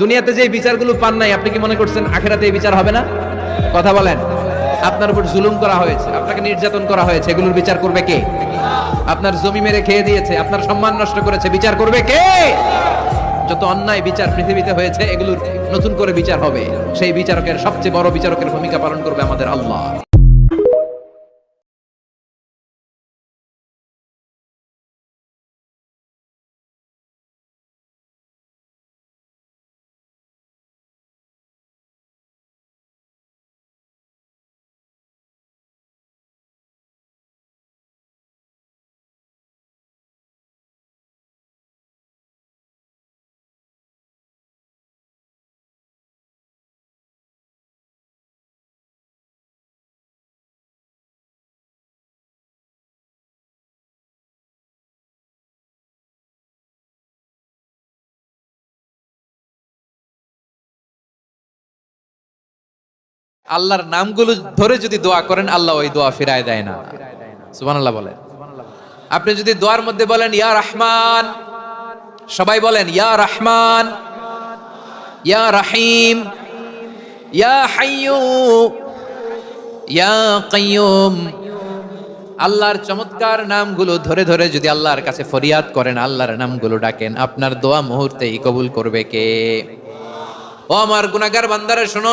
দুনিয়াতে যে বিচারগুলো পান নাই, আপনি কি মনে করছেন আখেরাতে এই বিচার হবে না? কথা বলেন। আপনার উপর জুলুম করা হয়েছে, আপনাকে নির্যাতন করা হয়েছে, এগুলোর বিচার করবে কে? আপনার জমি মেরে খেয়ে দিয়েছে, আপনার সম্মান নষ্ট করেছে, বিচার করবে কে? যত অন্যায় বিচার পৃথিবীতে হয়েছে, এগুলোর নতুন করে বিচার হবে। সেই বিচারকের সবচেয়ে বড় বিচারকের ভূমিকা পালন করবে আমাদের আল্লাহ। আল্লাহর নামগুলো ধরে যদি দোয়া করেন, আল্লাহ ওই দোয়া ফিরায় দেয় না। সুবহানাল্লাহ বলেন। আপনি যদি দোয়ার মধ্যে বলেন, ইয়া রহমান সবাই বলেন, ইয়া রহমান ইয়া রাহিম ইয়া হাইয়ু ইয়া কাইয়ুম আল্লাহর চমৎকার নামগুলো ধরে ধরে যদি আল্লাহর কাছে ফরিয়াদ করেন, আল্লাহর নামগুলো ডাকেন, আপনার দোয়া মুহূর্তেই কবুল করবে কে? ও আমার গুনাহগার বান্দারে শোনো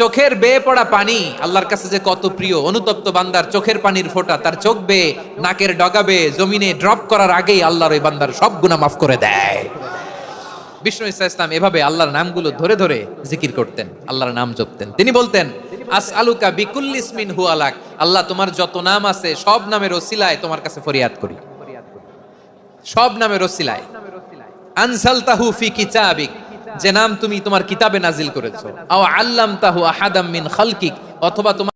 চোখের বেয়ে পড়া পানি, আল্লাহর কাছে যে কত প্রিয়, অনুতপ্ত বান্দার চোখের পানির ফোঁটা, তার চোখ বেয়ে নাকের ডগাবে জমিনে ড্রপ করার আগেই আল্লাহর ওই বান্দার সব গুনাহ মাফ করে দেয়। বিষ্ণু ইসা ইসলাম এভাবে আল্লাহর নামগুলো ধরে ধরে জিকির করতেন, আল্লাহর নাম জপতেন। তিনি বলতেন আস আলুকা বিকুল্লিসমিন হু আলাক আল্লাহ তোমার যত নাম আছে সব নামের ওসিলায় তোমার কাছে ফরিয়াদ করি। সব নামের ওসিলায়। আনসালতাহু ফি কিতাবিক যে নাম তুমি তোমার কিতাবে নাজিল করেছ। আও আল্লামতাহু আহাদাম মিন খালকিক অথবা তোমার